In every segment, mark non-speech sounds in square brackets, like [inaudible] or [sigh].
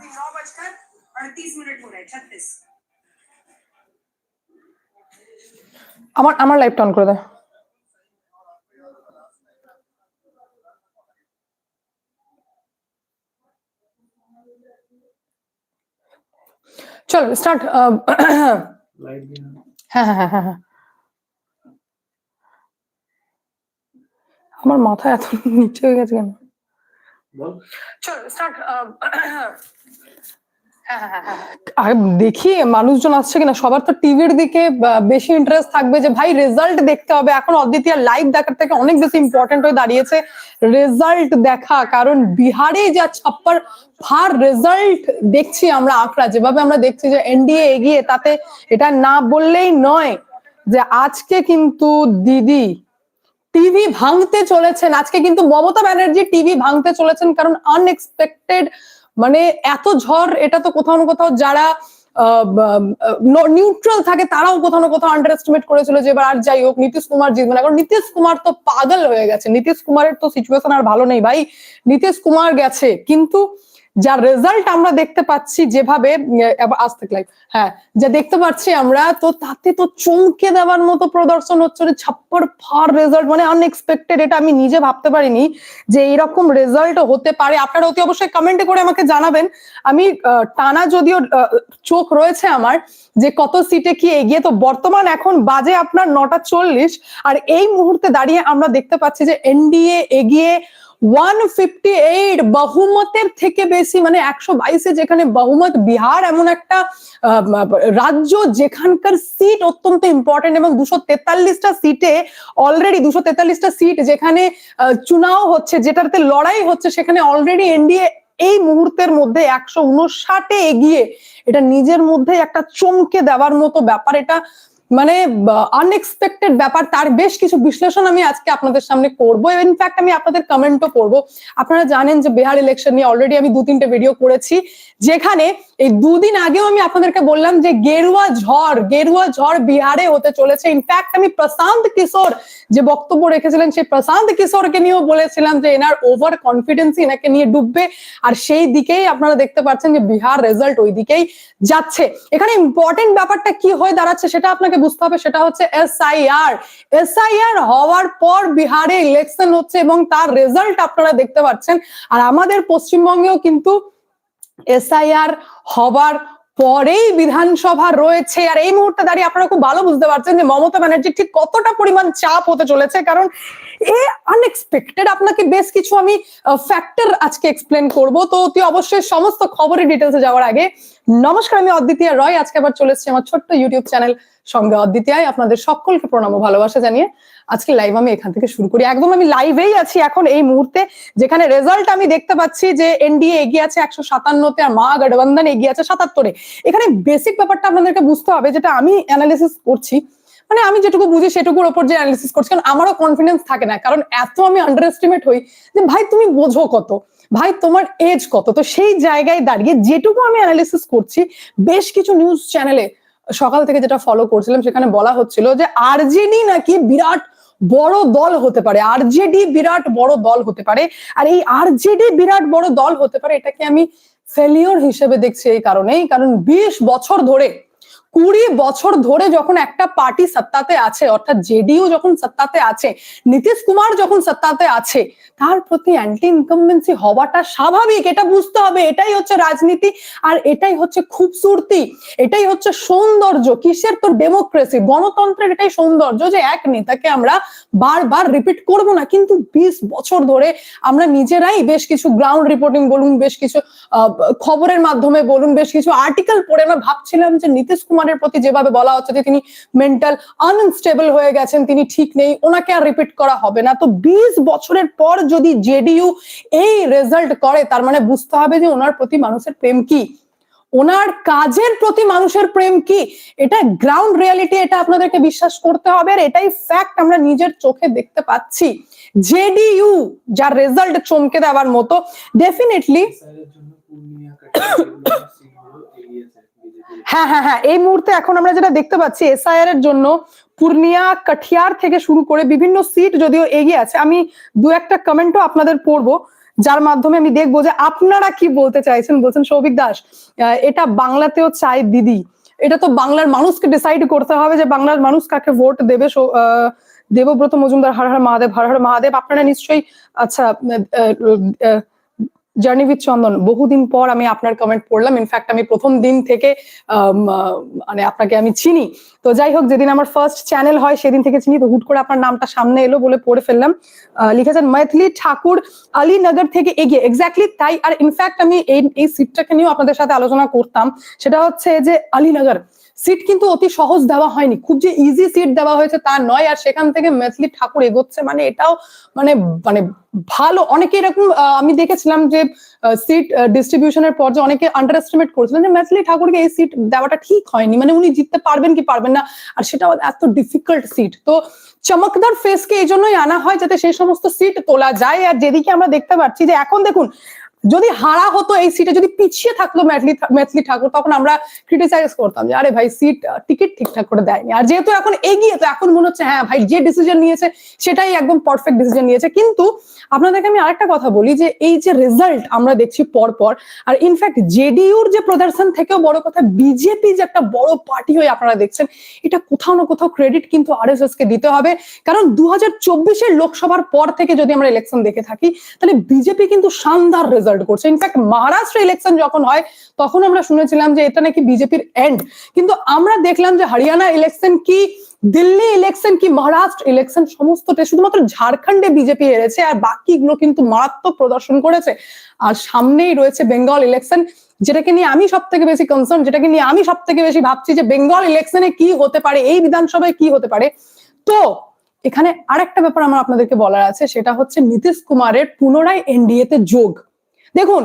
अभी नौ बजकर अड़तीस मिनट हो रहे छत्तीस আমার আমার লাইভটা অন করে দাও চলো স্টার্ট लाइट भी है হ্যাঁ হ্যাঁ হ্যাঁ হ্যাঁ হ্যাঁ আমার মাথা এত নিচে হয়ে গেছে কেন চলো স্টার্ট হ্যাঁ, দেখি মানুষজন আসছে কিনা। সবার তো টিভির দিকে বেশি ইন্টারেস্ট থাকবে যে ভাই রেজাল্ট দেখতে হবে। এখন অদ্বিতীয় লাইভ দেখার থেকে অনেক বেশি ইম্পর্টেন্ট হয়ে দাঁড়িয়েছে রেজাল্ট দেখা। কারণ বিহারে যা ছাপ্পার ফার রেজাল্ট দেখছি আমরা আঁকড়া। যেভাবে আমরা দেখছি যে এনডিএ এগিয়ে তাতে এটা না বললেই নয় যে আজকে কিন্তু দিদি টিভি ভাঙতে চলেছেন। আজকে কিন্তু মমতা ব্যানার্জি টিভি ভাঙতে চলেছেন কারণ আনএক্সপেক্টেড মানে এত ঝড়, এটা তো কোথাও না কোথাও যারা নিউট্রাল থাকে তারাও কোথাও না কোথাও আন্ডার এস্টিমেট করেছিল যে এবার আর যাই হোক, নীতিশ কুমার জিতবে না। কারণ নীতিশ কুমার তো পাগল হয়ে গেছে। নীতিশ কুমারের তো সিচুয়েশন আর ভালো নেই ভাই। নীতিশ কুমার গেছে, কিন্তু যার রেজাল্ট আমরা দেখতে পাচ্ছি যেভাবে আজ থেকে live, হ্যাঁ যা দেখতে পাচ্ছি আমরা তো তাতে তো চমকে দেওয়ার মতো প্রদর্শন হচ্ছে ছাপ্পার ফার রেজাল্ট মানে আনএক্সপেক্টেড এটা আমি নিজে ভাবতে পারিনি যে এরকম রেজাল্ট হতে পারে। আপনারা অতি অবশ্যই কমেন্টে করে আমাকে জানাবেন। আমি টানা যদিও চোখ রয়েছে আমার যে কত সিটে কি এগিয়ে তো বর্তমান এখন বাজে আপনার নটা চল্লিশ। আর এই মুহূর্তে দাঁড়িয়ে আমরা দেখতে পাচ্ছি যে এনডিএ এগিয়ে ওয়ান ফিফটি এইট বহুমতের থেকে বেশি মানে একশো বাইশে যেখানে বহুমত বিহার এমন একটা রাজ্য যেখানকার সিট অত্যন্ত ইম্পর্টেন্ট এবং দুশো তেতাল্লিশটা সিটে অলরেডি দুশো তেতাল্লিশটা সিট যেখানে চুনাও হচ্ছে, যেটাতে লড়াই হচ্ছে, সেখানে অলরেডি এনডিএ এই মুহূর্তের মধ্যে একশো উনষাটে এগিয়ে, এটা নিজের মধ্যে একটা চমকে দেওয়ার মতো ব্যাপার, এটা মানে আনএক্সপেক্টেড ব্যাপার, তার বেশ কিছু বিশ্লেষণ আমি আজকে আপনাদের সামনে করব। ইনফ্যাক্ট আমি আপনাদের কমেন্টও করব। আপনারা জানেন যে বিহার ইলেকশন নিয়ে অলরেডি আমি দু তিনটে ভিডিও করেছি, যেখানে এই দুদিন আগেও আমি আপনাদেরকে বললাম যে গেরুয়া ঝড় গেরুয়া ঝড় বিহারে হতে চলেছে। ইনফ্যাক্ট আমি প্রশান্ত কিশোর যে বক্তব্য রেখেছিলেন, সেই প্রশান্ত কিশোরকে নিয়েও বলেছিলাম যে এনার ওভার কনফিডেন্স এনাকে নিয়ে ডুববে। আর সেই দিকেই আপনারা দেখতে পাচ্ছেন যে বিহার রেজাল্ট ওই দিকেই যাচ্ছে। এখানে ইম্পর্টেন্ট ব্যাপারটা কি হয়ে দাঁড়াচ্ছে সেটা আপনাকে বুঝতে হবে, সেটা হচ্ছে এসআইআর এসআইআর হওয়ার পর বিহারে ইলেকশন হচ্ছে এবং তার রেজাল্ট আপনারা দেখতে পাচ্ছেন। আর আমাদের পশ্চিমবঙ্গেও কিন্তু এসআইআর হবার পরেই বিধানসভা রয়েছে। আর এই মুহূর্তে দাঁড়িয়ে আপনারা খুব ভালো বুঝতে পারছেন যে মমতা ব্যানার্জি ঠিক কতটা পরিমাণ চাপ হতে চলেছে, কারণ এ আনএক্সপেক্টেড আপনাকে বেশ কিছু আমি ফ্যাক্টর আজকে এক্সপ্লেন করব। তো অতি অবশ্যই সমস্ত খবরের ডিটেলসে যাওয়ার আগে নমস্কার, আমি অদ্বিতীয় রয়। আজকে আবার চলে এসেছি আমার ছোট্ট ইউটিউব চ্যানেল সঙ্গে অদ্বিতীয় আপনাদের সকলকে প্রণাম ও ভালোবাসা জানিয়ে আজকে লাইভ আমি এখান থেকে শুরু করি। একদম আমি লাইভেই আছি এখন এই মুহূর্তে, যেখানে রেজাল্ট আমি দেখতে পাচ্ছি যে এনডিএ এগিয়ে আছে একশো সাতান্নতে আর মা গঠবন্ধন এগিয়ে আছে সাতাত্তরে। এখানে বেসিক ব্যাপারটা আপনাদেরকে বুঝতে হবে, যেটা আমি অ্যানালিসিস করছি। মানে আমি যেটুকু বুঝি সেটুকুর ওপর যে অ্যানালিসিস করছি, কারণ আমারও কনফিডেন্স থাকে না। কারণ এত আমি আন্ডার এস্টিমেট হই যে, ভাই, তুমি বোঝো কত? ভাই, তোমার এজ কত? তো সেই জায়গায় দাঁড়িয়ে যেটুকু আমি অ্যানালিসিস করছি, বেশ কিছু নিউজ চ্যানেলে সকাল থেকে যেটা ফলো করছিলাম, সেখানে বলা হচ্ছিল যে আরজেডি নাকি বিরাট বড় দল হতে পারে। আরজেডি বিরাট বড় দল হতে পারে। আর এই আরজেডি বিরাট বড় দল হতে পারে, এটাকে আমি ফেলিওর হিসেবে দেখছি এই কারণেই। কারণ বিশ বছর ধরে কুড়ি বছর ধরে যখন একটা পার্টি সত্তাতে আছে, অর্থাৎ জেডিইউ যখন সত্তাতে আছে, নীতিশ কুমার যখন সত্তাতে আছে, তার প্রতি অ্যান্টি ইনকামবেন্সি হওয়াটা স্বাভাবিক, এটা বুঝতে হবে, এটাই হচ্ছে রাজনীতি আর এটাই হচ্ছে খুবসুরতি, এটাই হচ্ছে সৌন্দর্য। কিসের তো ডেমোক্রেসি গণতন্ত্রের এটাই সৌন্দর্য যে এক নেতাকে আমরা বারবার রিপিট করব না, কিন্তু বিশ বছর ধরে আমরা নিজেরাই বেশ কিছু গ্রাউন্ড রিপোর্টিং বলুন, বেশ কিছু খবরের মাধ্যমে বলুন, বেশ কিছু আর্টিকেল পড়ে আমরা ভাবছিলাম যে নীতিশ কুমারের প্রতি যেভাবে বলা হচ্ছে যে তিনি মেন্টাল আনস্টেবল হয়ে গেছেন তিনি ঠিক নেই ওনাকে আর রিপিট করা হবে না। তো বিশ বছরের পর যদি জেডিইউ এই রেজাল্ট করে তার মানে বুঝতে হবে যে ওনার প্রতি মানুষের প্রেম কি। ওনার কাজের প্রতি মানুষের প্রেম কি? এটা গ্রাউন্ড রিয়ালিটি এটা আপনাদেরকে বিশ্বাস করতে হবে আর এটাই ফ্যাক্ট আমরা নিজের চোখে দেখতে পাচ্ছি। জেডিইউ যার রেজাল্ট চমকে দেওয়ার মতো ডেফিনেটলি [coughs] স্যারের জন্য পূর্ণিয়া কাটিয়ে সিটগুলো এগিয়েছে বিজেপি হ্যাঁ হ্যাঁ হ্যাঁ এই মুহূর্তে এখন আমরা যেটা দেখতে পাচ্ছি এসআইআর এর জন্য পূর্ণিয়া কাঠিয়ার থেকে শুরু করে বিভিন্ন সিট যদিও এগিয়ে আছে। আমি দু একটা কমেন্টও আপনাদের পড়ব, যার মাধ্যমে আমি দেখব যে আপনারা কি বলতে চাইছেন? বলছেন সৌভিক দাস এটা বাংলাতেও চাই দিদি। এটা তো বাংলার মানুষকে ডিসাইড করতে হবে যে বাংলার মানুষ কাকে ভোট দেবে। দেবব্রত মজুমদার, হর হর মহাদেব, হর হর মহাদেব, আপনারা নিশ্চয়ই আচ্ছা জার্নি উইথ চন্দন বহুদিন পর আমি আপনার কমেন্ট পড়লাম। ইনফ্যাক্ট আমি প্রথম দিন থেকে মানে আপনাকে আমি চিনি। তো যাই হোক, যেদিন আমার ফার্স্ট চ্যানেল হয়, সেদিন থেকে চিনি। তো হুট করে আপনার নামটা সামনে এলো বলে পড়ে ফেললাম। লিখেছেন মৈথিলি ঠাকুর আলীনগর থেকে এগিয়ে। এক্স্যাক্টলি তাই। আর ইনফ্যাক্ট আমি এই এই সিটটাকে নিয়েও আপনাদের সাথে আলোচনা করতাম। সেটা হচ্ছে যে আলীনগর সিট কিন্তু অতি সহজ দেওয়া হয়নি। খুব যে ইজি সিট দেওয়া হয়েছে তা নয়। আর সেখান থেকে মেথলি ঠাকুর এগোচ্ছে মানে এটাও মানে মানে ভালো। অনেকে এরকম আমি দেখেছিলাম যে সিট ডিস্ট্রিবিউশনের পর যে অনেকে আন্ডার এস্টিমেট করেছিলেন যে মেথলি ঠাকুরকে এই সিট দেওয়াটা ঠিক হয়নি। মানে উনি জিততে পারবেন কি পারবেন না, আর সেটাও এত ডিফিকাল্ট সিট তো চমকদার ফেসকে এই জন্যই আনা হয় যাতে সেই সমস্ত সিট তোলা যায়। আর যেদিকে আমরা দেখতে পাচ্ছি যে, এখন দেখুন যদি হারা হতো এই সিটে যদি পিছিয়ে থাকতো ম্যাথলি ম্যাথলি ঠাকুর, তখন আমরা ক্রিটিসাইজ করতাম যে, আরে ভাই সিট টিকিট ঠিকঠাক করে দেয়নি। আর যেহেতু এখন এগিয়ে, তো এখন মনে হচ্ছে হ্যাঁ ভাই, যে ডিসিশন নিয়েছে, সেটাই একদম পারফেক্ট ডিসিশন নিয়েছে। কিন্তু আপনাদেরকে আমি আরেকটা কথা বলি যে, এই যে রেজাল্ট আমরা দেখছি পর পর আর ইনফ্যাক্ট জেডিইউর যে প্রদর্শন থেকেও বড় কথা, বিজেপি যে একটা বড় পার্টি হয়ে আপনারা দেখছেন, এটা কোথাও না কোথাও ক্রেডিট কিন্তু আরএসএস কে দিতে হবে। কারণ দু হাজার লোকসভার পর থেকে যদি আমরা ইলেকশন দেখে থাকি, তাহলে বিজেপি কিন্তু শানদার রেজাল্ট করছে। ইনফ্যাক্ট মহারাষ্ট্র ইলেকশন যখন হয়, তখন আমরা শুনেছিলাম যে এটা নাকি বিজেপির এন্ড কিন্তু আমরা দেখলাম যে হরিয়ানা ইলেকশন কি দিল্লি ইলেকশন কি মহারাষ্ট্র ইলেকশন সমস্তটা শুধুমাত্র ঝাড়খণ্ডে বিজেপি হেরেছে আর বাকিগুলো কিন্তু মারাত্মক প্রদর্শন করেছে। আর সামনেই রয়েছে বেঙ্গল ইলেকশন যেটাকে নিয়ে আমি সব থেকে বেশি কনসার্ন যেটাকে নিয়ে আমি সব থেকে বেশি ভাবছি যে বেঙ্গল ইলেকশনে কি হতে পারে, এই বিধানসভায় কি হতে পারে। তো, এখানে আরেকটা ব্যাপার আমার আপনাদেরকে বলার আছে, সেটা হচ্ছে নীতিশ কুমারের পুনরায় এনডিএ তে যোগ। দেখুন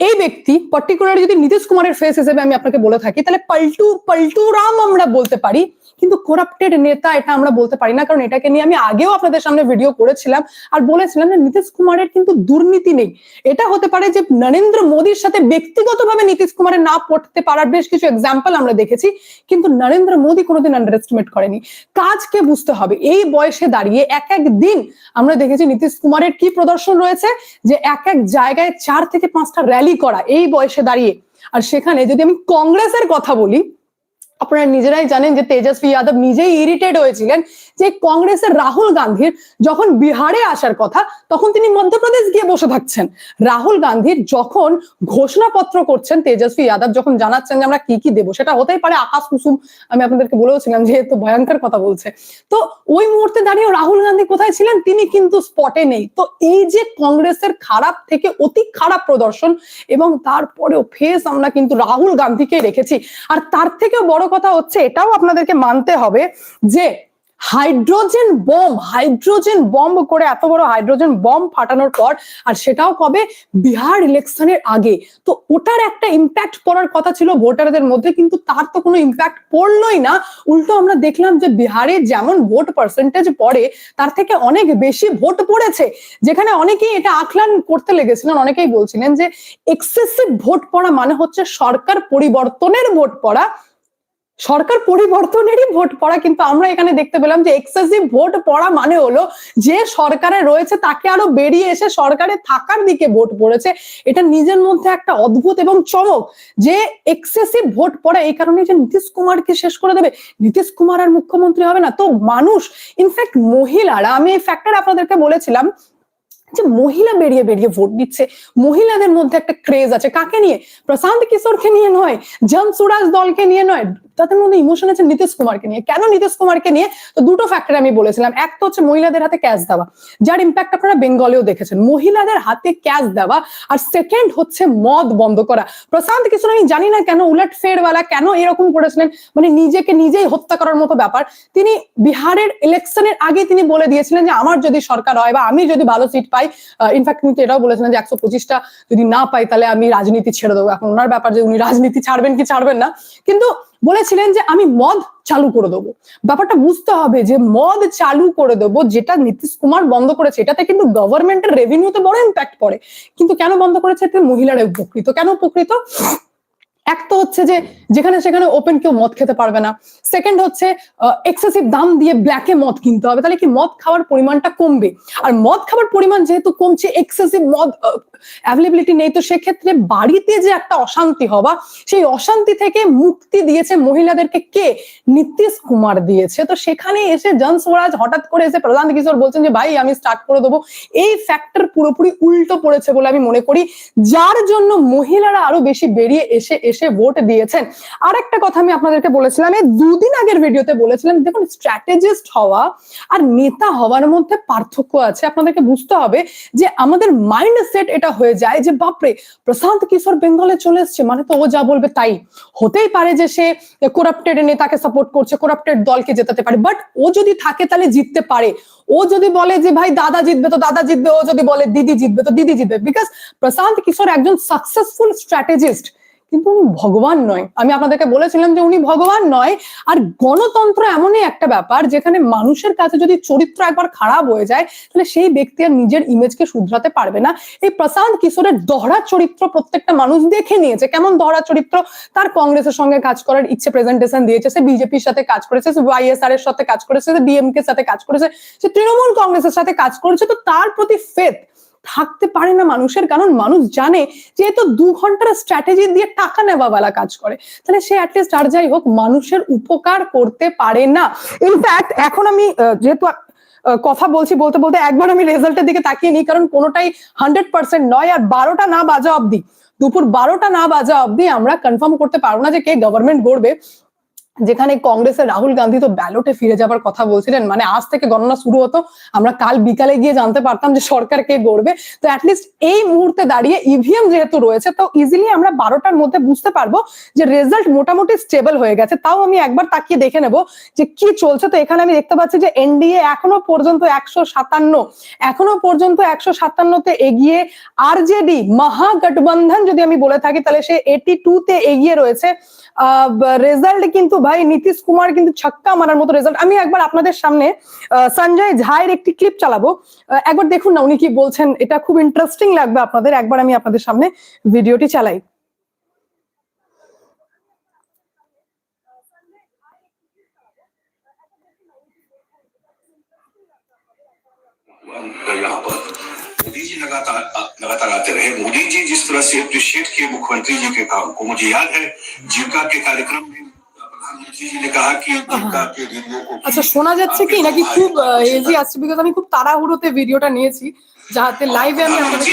এই ব্যক্তি পার্টিকুলার যদি নীতিশ কুমারের ফেস হিসেবে আমি আপনাকে বলে থাকি, তাহলে পাল্টু পাল্টু রাম আমরা বলতে পারি। কিন্তু করাপ্টেড নেতা এটা আমরা বলতে পারি না, কারণ এটাকে নিয়ে আমি আগেও আপনাদের সামনে ভিডিও করেছিলাম আর বলেছিলাম যে নীতিশ কুমারের কিন্তু দুর্নীতি নেই। এটা হতে পারে যে নরেন্দ্র মোদীর সাথে ব্যক্তিগতভাবে নীতিশ কুমারের না পড়তে পারার বেশ কিছু এক্সাম্পল আমরা দেখেছি, কিন্তু নরেন্দ্র মোদী কোনোদিন আন্ডার এস্টিমেট করেনি। কাজকে বুঝতে হবে, এই বয়সে দাঁড়িয়ে এক এক দিন আমরা দেখেছি নীতিশ কুমারের কি প্রদর্শন রয়েছে, যে এক এক জায়গায় চার থেকে পাঁচটা র্যালি করা এই বয়সে দাঁড়িয়ে। আর সেখানে যদি আমি কংগ্রেসের কথা বলি আপনারা নিজেরাই জানেন যে তেজস্বী যাদব নিজেই ইরিটেট হয়েছিলেন যে কংগ্রেসের রাহুল গান্ধীর যখন বিহারে আসার কথা, তখন তিনি মধ্যপ্রদেশ গিয়ে বসে থাকছেন। রাহুল গান্ধীর যখন ঘোষণাপত্র করছেন তেজস্বী যাদব, যখন জানাচ্ছেন যে আমরা কি কি দেবো, সেটা হতেই পারে আকাশ কুসুম, আমি আপনাদেরকে বলেওছিলাম যে তো ভয়ঙ্কর কথা বলছে। তো ওই মুহূর্তে দাঁড়িয়ে রাহুল গান্ধী কোথায় ছিলেন? তিনি কিন্তু স্পটে নেই। তো এই যে কংগ্রেসের খারাপ থেকে অতি খারাপ প্রদর্শন এবং তারপরেও ফেস আমরা কিন্তু রাহুল গান্ধীকে রেখেছি আর তার থেকেও বড় হচ্ছে, এটাও আপনাদেরকে মানতে হবে যে হাইড্রোজেন বম, হাইড্রোজেন বম্ব করে এত বড় হাইড্রোজেন বম ফাটানোর পর, আর সেটাও কবে? বিহার ইলেকশনের আগে। তো ওটার একটা ইম্প্যাক্ট পড়ার কথা ছিল ভোটারদের মধ্যে, কিন্তু তার তো কোনো ইম্প্যাক্ট পড়লোই না। উল্টো আমরা দেখলাম যে বিহারে যেমন ভোট পার্সেন্টেজ পড়ে, তার থেকে অনেক বেশি ভোট পড়েছে। যেখানে অনেকেই এটা আখলান করতে লেগেছিলেন, অনেকেই বলছিলেন যে এক্সেসিভ ভোট পড়া মানে হচ্ছে সরকার পরিবর্তনের ভোট পড়া। সরকার পরিবর্তনেরই ভোট পড়া, কিন্তু আমরা এখানে দেখতে পেলাম যে এক্সেসিভ ভোট পড়া মানে হলো যে সরকারে রয়েছে তাকে আরও বেরিয়ে এসে সরকারে থাকার দিকে ভোট পড়েছে। এটা নিজের মধ্যে একটা অদ্ভুত এবং চমক যে এক্সেসিভ ভোট পড়া, এই কারণে যে নীতিশ কুমারকে শেষ করে দেবে। নীতিশ কুমার আর মুখ্যমন্ত্রী হবে না। তো মানুষ ইনফ্যাক্ট মহিলারা, আমি এই ফ্যাক্টর আপনাদেরকে বলেছিলাম যে মহিলা বেরিয়ে বেরিয়ে ভোট দিচ্ছে। মহিলাদের মধ্যে একটা ক্রেজ আছে। কাকে নিয়ে? প্রশান্ত কিশোরকে নিয়ে নয়, জন সুরাজ দলকে নিয়ে নয় তাদের মধ্যে ইমোশন আছে নীতিশ কুমারকে নিয়ে। কেন নীতিশ কুমারকে নিয়ে? তো দুটো ফ্যাক্টর আমি বলেছিলাম। এক তো হচ্ছে মহিলাদের হাতে ক্যাশ দেওয়া। যার ইম্প্যাক্ট আপনারা বেঙ্গলেও দেখেছেন। মহিলাদের হাতে ক্যাশ দেওয়া। আর সেকেন্ড হচ্ছে মদ বন্ধ করা। প্রশান্ত কিশোর আমি জানি না কেন উলট ফেরওয়ালা কেন এরকম করেছিলেন? মানে নিজেকে নিজেই হত্যা করার মতো ব্যাপার। তিনি বিহারের ইলেকশনের আগে তিনি বলে দিয়েছিলেন যে, আমার যদি সরকার হয় বা আমি যদি ভালো সিট পাই। ইনফ্যাক্ট তিনি এটাও বলেছিলেন যে, একশো পঁচিশটা যদি না পাই, তাহলে আমি রাজনীতি ছেড়ে দেবো। এখন ওনার ব্যাপার যে, উনি রাজনীতি ছাড়বেন কি ছাড়বেন না। কিন্তু বলেছিলেন যে আমি মদ চালু করে দেবো। ব্যাপারটা বুঝতে হবে যে মদ চালু করে দেবো যেটা নীতিশ কুমার বন্ধ করেছে, এটাতে কিন্তু গভর্নমেন্টের রেভিনিউতে বড় ইম্প্যাক্ট পড়ে। কিন্তু কেন বন্ধ করেছে? মহিলারা উপকৃত। কেন উপকৃত? এক তো হচ্ছে যে যেখানে সেখানে ওপেন কেউ মদ খেতে পারবে না। সেকেন্ড হচ্ছে এক্সেসিভ দাম দিয়ে ব্ল্যাকে মদ কিনতে হবে। তাহলে কি মদ খাওয়ার পরিমাণটা কমবে? আর মদ খাওয়ার পরিমাণ যেহেতু কমছে এক্সেসিভ মদ অ্যাভেলেবিলিটি নেই, তো সেক্ষেত্রে বাড়িতে যে একটা অশান্তি হওয়া, সেই অশান্তি থেকে মুক্তি দিয়েছে মহিলাদেরকে কে? নীতিশ কুমার দিয়েছে। তো সেখানে এসে জন স্বরাজ হঠাৎ করে এসে প্রধান কিশোর বলছেন যে, ভাই, আমি স্টার্ট করে দেবো। এই ফ্যাক্টর পুরোপুরি উল্টো পড়েছে বলে আমি মনে করি। যার জন্য মহিলারা আরও বেশি বেরিয়ে এসে এসে ভোট দিয়েছেন। আর একটা কথা আমি আপনাদেরকে বলেছিলাম, এই দুদিন আগের ভিডিওতে বলেছিলাম, দেখুন স্ট্র্যাটেজিস্ট হওয়া আর নেতা হওয়ার মধ্যে পার্থক্য আছে। আপনাদেরকে বুঝতে হবে যে আমাদের মাইন্ড এটা হয়ে যায় যে, বাপরে, প্রশান্ত কিশোর বেঙ্গলে চলে এসছে মানে তো ও যা বলবে তাই। হতেই পারে যে সে করাপ্টেড নেতাকে সাপোর্ট করছে করাপ্টেড দলকে জেতাতে পারে বাট ও যদি থাকে তাহলে জিততে পারে। ও যদি বলে যে, ভাই, দাদা জিতবে তো দাদা জিতবে ও যদি বলে, দিদি জিতবে তো দিদি জিতবে বিকজ প্রশান্ত কিশোর একজন সাকসেসফুল স্ট্র্যাটেজিস্ট কিন্তু উনি ভগবান নয়। আমি আপনাদেরকে বলেছিলাম যে উনি ভগবান নয়। আর গণতন্ত্র এমনই একটা ব্যাপার যেখানে মানুষের কাছে যদি চরিত্র একবার খারাপ হয়ে যায়, তাহলে সেই ব্যক্তি আর নিজের ইমেজকে শুধরাতে পারবে না। এই প্রশান্ত কিশোরের দহরা চরিত্র প্রত্যেকটা মানুষ দেখে নিয়েছে। কেমন দহরা চরিত্র? তার কংগ্রেসের সঙ্গে কাজ করার ইচ্ছে প্রেজেন্টেশন দিয়েছে। সে বিজেপির সাথে কাজ করেছে, সে ওয়াইএসআর এর সাথে কাজ করেছে, সে ডিএমকে সাথে কাজ করেছে, সে তৃণমূল কংগ্রেসের সাথে কাজ করেছে। তো তার প্রতি ফেথ থাকতে পারে না মানুষের, কারণ মানুষ জানে যে তো দু ঘণ্টার স্ট্র্যাটেজি দিয়ে টাকা নেওয়াওয়ালা কাজ করে। তাহলে সে অ্যাটলিস্ট আর যাই হোক মানুষের উপকার করতে পারে না। ইনফ্যাক্ট এখন আমি যেহেতু কথা বলছি বলতে বলতে একবার আমি রেজাল্টের দিকে তাকিয়ে নিই, কারণ কোনোটাই হান্ড্রেড পার্সেন্ট নয় আর বারোটা না বাজা অবধি, দুপুর বারোটা না বাজা অবধি আমরা কনফার্ম করতে পারব না যে কে গভর্নমেন্ট গড়বে। যেখানে কংগ্রেসের রাহুল গান্ধী তো ব্যালটে ফিরে যাবার কথা বলছিলেন মানে আজ থেকে গণনা শুরু হতো, আমরা কাল বিকালে গিয়ে জানতে পারতাম যে সরকার কে গড়বে। তো অ্যাটলিস্ট এই মুহূর্তে দাঁড়িয়ে ইভিএম যেহেতু রয়েছে, তো ইজিলি আমরা বারোটার মধ্যে বুঝতে পারব যে রেজাল্ট মোটামুটি স্টেবল হয়ে গেছে। তাও আমি একবার তাকিয়ে দেখে নেব যে কি চলছে। তো এখানে আমি দেখতে পাচ্ছি যে এনডিএ এখনও পর্যন্ত একশো সাতান্ন, এখনও পর্যন্ত একশো সাতান্নতে এগিয়ে আরজেডি মহাগঠবন্ধন যদি আমি বলে থাকি, তাহলে সে এটি টু তে এগিয়ে রয়েছে। রেজাল্ট কিন্তু ভাই নীতিশ কুমার কিন্তু ছক্কা মারার মতো রেজাল্ট আমি একবার আপনাদের সামনে আহ, সঞ্জয় ঝায়ের একটি ক্লিপ চালাবো আহ, একবার দেখুন না উনি কি বলছেন এটা খুব ইন্টারেস্টিং লাগবে আপনাদের একবার আমি আপনাদের সামনে ভিডিওটি চালাই यहाँ पर मोदी जी लगातार लगातार आते रहे मोदी जी जिस तरह से अप्रिशिएट किए मुख्यमंत्री जी के काम को मुझे याद है जीविका के कार्यक्रम में আচ্ছা শোনা যাচ্ছে কি নাকি খুব এজি আসছে বিকজ আমি খুব তাড়াহুড়োতে ভিডিওটা নিয়েছি যাতে লাইভে আমি আপনাদের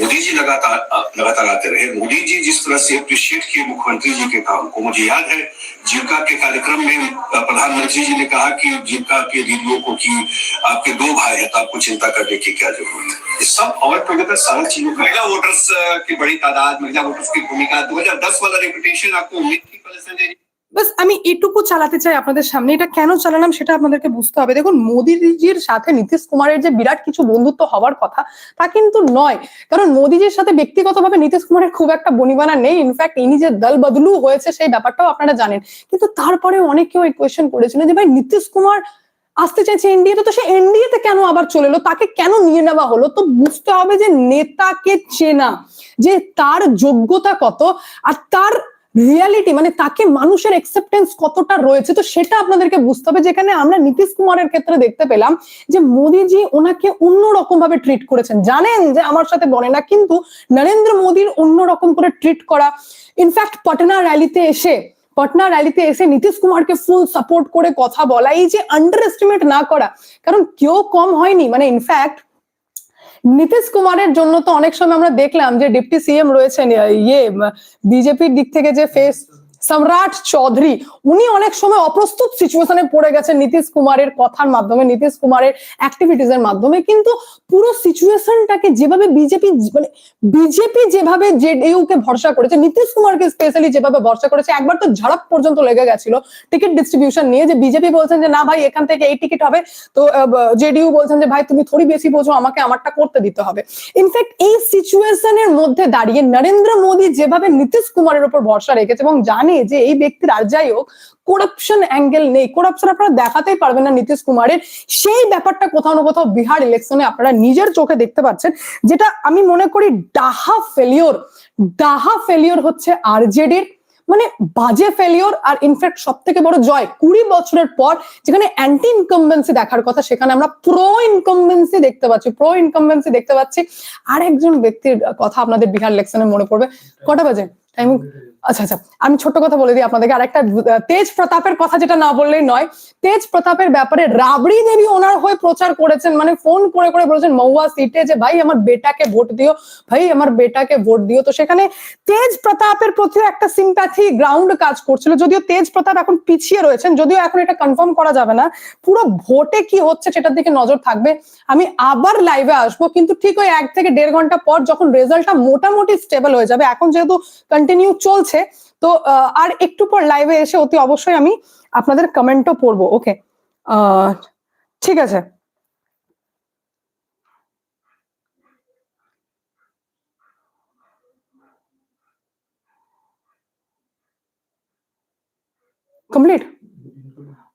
मोदी जी लगातार लगातार आते रहे। मोदी जी जिस तरह से अप्रिशिएट किए मुख्यमंत्री जी के काम को, मुझे याद है, जीविका के कार्यक्रम में प्रधानमंत्री जी ने कहा कि जीविका के दीदियों को कि आपके दो भाई हैं तो आपको चिंता करने की क्या ज़रूरत है? सब और प्रगति सारी चीज़ों महिला वोटर्स की बड़ी तादाद, महिला वोटर्स की भूमिका 2010 वाला रेपुटेशन आपको उम्मीद थी বাস আমি এটুকু চালাতে চাই আপনাদের সামনে। এটা কেন চালালাম সেটা আপনাদেরকে বুঝতে হবে। দেখুন, মোদিজির সাথে নীতিশ কুমারের যে বিরাট কিছু বন্ধুত্ব হওয়ার কথা, তা কিন্তু নয়। কারণ মোদিজির সাথে ব্যক্তিগতভাবে নীতিশ কুমারের খুব একটা বনিবানা নেই। ইনফ্যাক্ট ইনি যে দল বদলু হয়েছে সেই ব্যাপারটাও আপনারা জানেন। কিন্তু তারপরে অনেকেও এই কোয়েশ্চেন করেছিলেন যে, ভাই, নীতিশ কুমার আসতে চাইছে এনডিএ তো সে এনডিএ তে কেন আবার চলে এলো? তাকে কেন নিয়ে নেওয়া হলো? তো বুঝতে হবে যে নেতাকে চেনা, যে তার যোগ্যতা কত, আর তার রিয়ালিটি মানে তাকে মানুষের একসেপ্টেন্স কতটা রয়েছে, তো সেটা আপনাদেরকে বুঝতে হবে। যেখানে আমরা নীতিশ কুমারের ক্ষেত্রে দেখতে পেলাম যে মোদিজি ওনাকে অন্যরকম ভাবে ট্রিট করেছেন। জানেন যে আমার সাথে বনে না, কিন্তু নরেন্দ্র মোদীর অন্যরকম করে ট্রিট করা ইনফ্যাক্ট পটনা র্যালিতে এসে, পটনা র্যালিতে এসে নীতিশ কুমারকে ফুল সাপোর্ট করে কথা বলা, এই যে আন্ডার এস্টিমেট না করা, কারণ কেউ কম হয়নি। মানে ইনফ্যাক্ট নীতিশ কুমারের জন্য তো অনেক সময় আমরা দেখলাম যে ডেপুটি সিএম রয়েছেন ইয়ে বিজেপির দিক থেকে যে ফেস সম্রাট চৌধুরী, উনি অনেক সময় অপ্রস্তুত সিচুয়েশনে পড়ে গেছেন নীতিশ কুমারের কথার মাধ্যমে, নীতিশ কুমারের অ্যাক্টিভিটিস এর মাধ্যমে। কিন্তু পুরো সিচুয়েশনটাকে যেভাবে বিজেপি মানে বিজেপি যেভাবে জেডিইউ কে ভরসা করেছে, নীতিশ কুমারকে স্পেশালি যেভাবে ভরসা করেছে, একবার তো ঝাড়প পর্যন্ত লেগে গেছিল টিকিট ডিস্ট্রিবিউশন নিয়ে যে বিজেপি বলছেন যে, না ভাই, এখান থেকে এই টিকিট হবে। তো জেডিইউ বলছেন যে, ভাই, তুমি থোড়ি বেশি বোঝো, আমাকে আমারটা করতে দিতে হবে। ইনফ্যাক্ট এই সিচুয়েশনের মধ্যে দাঁড়িয়ে নরেন্দ্র মোদী যেভাবে নীতিশ কুমারের উপর ভরসা রেখেছে এবং জানেন জানে যে এই ব্যক্তির আর যাই হোক করাপশন অ্যাঙ্গেল নেই। করাপশন আপনারা দেখাতেই পারবেন না নীতিশ কুমারের। সেই ব্যাপারটা কোথাও না কোথাও বিহার ইলেকশনে আপনারা নিজের চোখে দেখতে পাচ্ছেন, যেটা আমি মনে করি ডাহা ফেলিওর ডাহা ফেলিওর হচ্ছে আরজেডির মানে বাজে ফেলিওর আর ইনফ্যাক্ট সব থেকে বড় জয় কুড়ি বছরের পর যেখানে অ্যান্টি ইনকামবেন্সি দেখার কথা, সেখানে আমরা প্রো ইনকামবেন্সি দেখতে পাচ্ছি প্রো ইনকামবেন্সি দেখতে পাচ্ছি। আর একজন ব্যক্তির কথা আপনাদের বিহার ইলেকশনে মনে পড়বে। কটা বাজে? টাইম আচ্ছা আচ্ছা আমি ছোট্ট কথা বলে দিই আপনাদেরকে। আর একটা তেজ প্রতাপের কথা যেটা না বললেই নয়। তেজ প্রতাপের ব্যাপারে রাবড়ি দেবী ওনার হয়ে প্রচার করেছেন মানে ফোন করে করে বলেছেন, মহুয়া সিটে যে, ভাই, আমার বেটাকে ভোট দিও, ভাই, আমার বেটাকে ভোট দিও। তো সেখানে তেজ প্রতাপের প্রতি একটা সিম্প্যাথি গ্রাউন্ড কাজ করছিল। যদিও তেজ প্রতাপ এখন পিছিয়ে রয়েছেন, যদিও এখন এটা কনফার্ম করা যাবে না। পুরো ভোটে কি হচ্ছে সেটার দিকে নজর থাকবে। আমি আবার লাইভে আসব, কিন্তু ঠিক ওই এক থেকে দেড় ঘণ্টা পর যখন রেজাল্টটা মোটামুটি স্টেবল হয়ে যাবে, এখন যেহেতু কন্টিনিউ চলছে তো আহ, আর একটু পর লাইভে এসে অতি অবশ্যই আমি আপনাদের কমেন্টও পড়ব ওকে ঠিক আছে। কমপ্লিট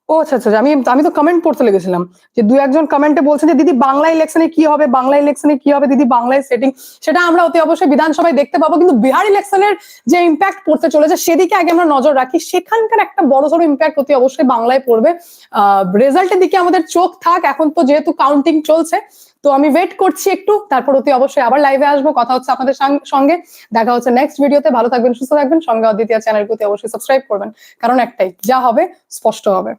ও আচ্ছা আচ্ছা আমি আমি তো কমেন্ট পড়তে লেগেছিলাম যে দু একজন কমেন্টে বলছেন যে, দিদি, বাংলা ইলেকশনে কি হবে? বাংলা ইলেকশনে কি হবে? দিদি, বাংলায় সেটিং সেটা আমরা অতি অবশ্যই বিধানসভায় দেখতে পাবো। কিন্তু বিহার ইলেকশনের যে ইম্প্যাক্ট পড়তে চলেছে, সেদিকে আগে আমরা নজর রাখি। সেখানকার একটা বড় সড়ো ইম্প্যাক্ট অতি অবশ্যই বাংলায় পড়বে। আহ রেজাল্টের দিকে আমাদের চোখ থাক, এখন তো যেহেতু কাউন্টিং চলছে। তো আমি ওয়েট করছি একটু, তারপর অতি অবশ্যই আবার লাইভে আসব, কথা হচ্ছে আপনাদের সঙ্গে। দেখা হচ্ছে নেক্সট ভিডিওতে ভালো থাকবেন, সুস্থ থাকবেন, সঙ্গে অদ্বিতীয় চ্যানেল প্রতি অবশ্যই সাবস্ক্রাইব করবেন। কারণ একটাই, যা হবে, স্পষ্ট হবে।